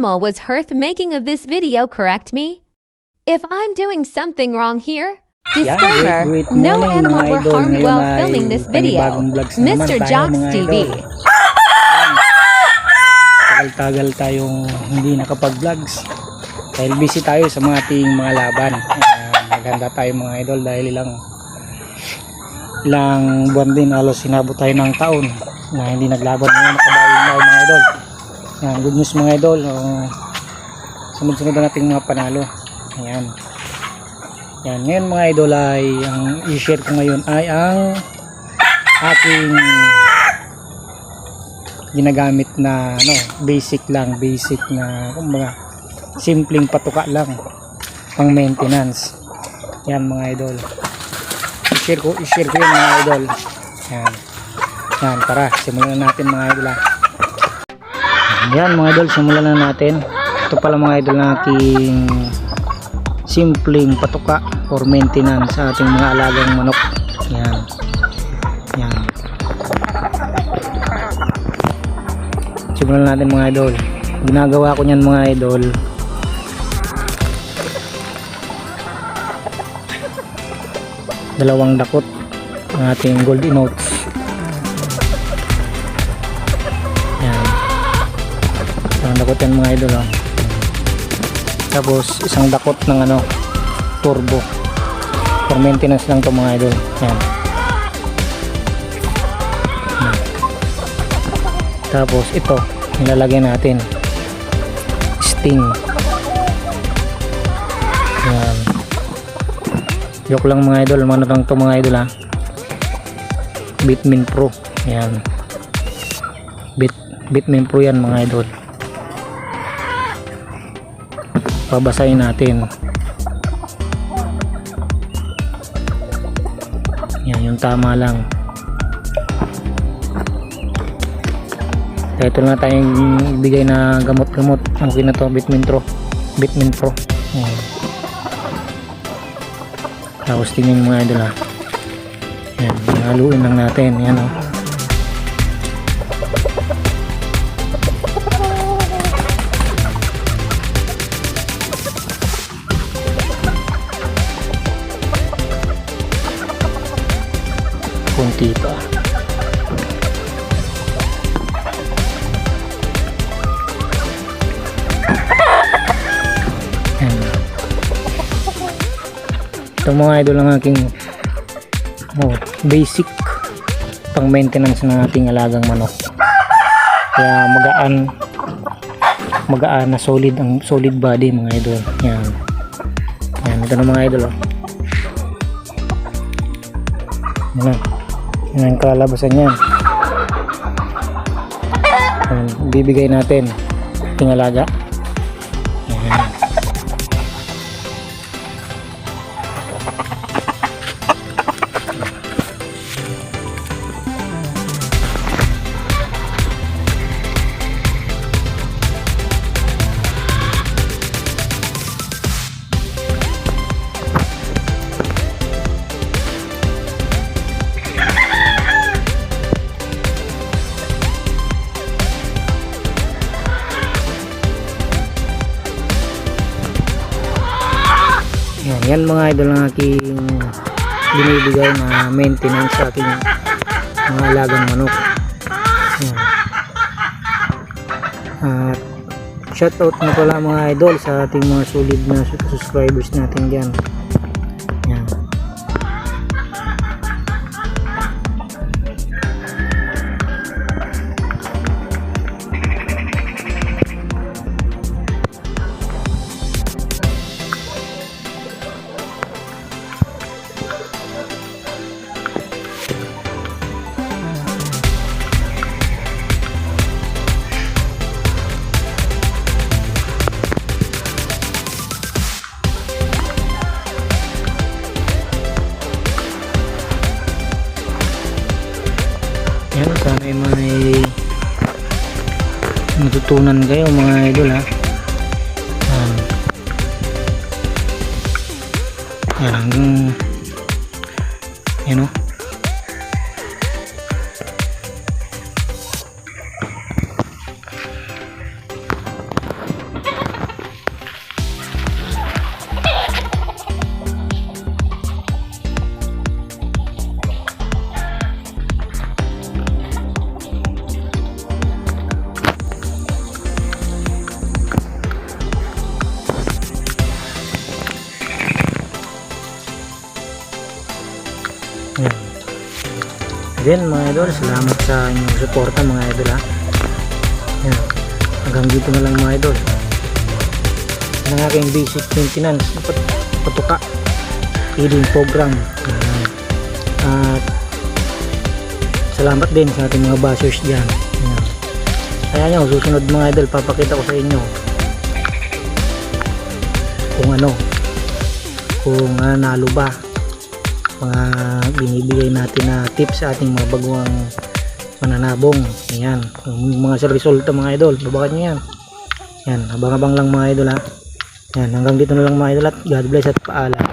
animal was Hearth making of this video, correct me? If I'm doing something wrong here, disclaimer, great no morning, animal mga were harmed Ngayon while filming this video. Mr. Jocks mga TV. Tagal-tagal tayong hindi nakapag-vlogs. Dahil busy tayo sa mga ating mga laban. Uh, maganda tayo mga idol dahil ilang ilang buwan din halos sinabot tayo ng taon na hindi naglaban ngayon nakabawi na tayo mga idol. Yan, good news mga idol. Uh, sunod-sunod na nating mga panalo. Ayan. Yan, ngayon mga idol ay ang i-share ko ngayon ay ang aking ginagamit na ano, basic lang, basic na kumbaga simpleng patuka lang pang maintenance. Yan mga idol. I-share ko, i-share ko yan mga idol. Yan. Yan, tara, simulan na natin mga idol. ah. Yan mga idol, simulan na natin. Ito pala mga idol na ating simpleng patuka or maintenance sa ating mga alagang manok. Yan. Yan. Simulan natin mga idol. Ginagawa ko niyan mga idol. Dalawang dakot ng ating gold emotes. Dakot yan mga idol. Oh. Tapos isang dakot ng ano turbo. For maintenance lang to mga idol. Yan. Tapos ito, nilalagyan natin sting. Yan. Joke lang mga idol, mga lang to mga idol ha. Bitmin Pro. Yan. Bit Bitmin Pro yan mga idol. Babasahin natin. Yan, yung tama lang. Ito na tayong ibigay na gamot-gamot. Okay na to, Bitmin Pro. Bitmin Pro. Yan. Tapos yung mga idol ha. Yan, haluin lang natin. Yan o. Kunti pa. Ito mga idol ang aking oh, basic pang maintenance ng ating alagang manok. Kaya magaan magaan na solid ang solid body mga idol. Yan. Yan ito na mga idol. Oh. Yan. Yan ang kalabasan. Yan, bibigay natin ating alaga. Yan. Mga idol ang aking binibigay na maintenance sa aking mga alagang manok. At shoutout na pala mga idol sa ating mga solid na subscribers natin dyan. Matutunan kayo mga idol ha. Yan. Yan hanggang yan o. Then mga idol, salamat sa inyong suporta mga idol ha. Yan. Hanggang dito na lang mga idol. Yan ang aking basic maintenance. Pat- Patuka. Feeding program. Yan. At salamat din sa ating mga bashers dyan. Yan. Kaya nyo, susunod mga idol, papakita ko sa inyo kung ano, kung nanalo ba mga binibigay natin na tips sa ating mga baguang mananabong. Ayan. Mga resulta mga idol. Babakan nyo yan. Yan. Abang-abang lang mga idol ha. Yan. Hanggang dito na lang mga idol at God bless at paalam.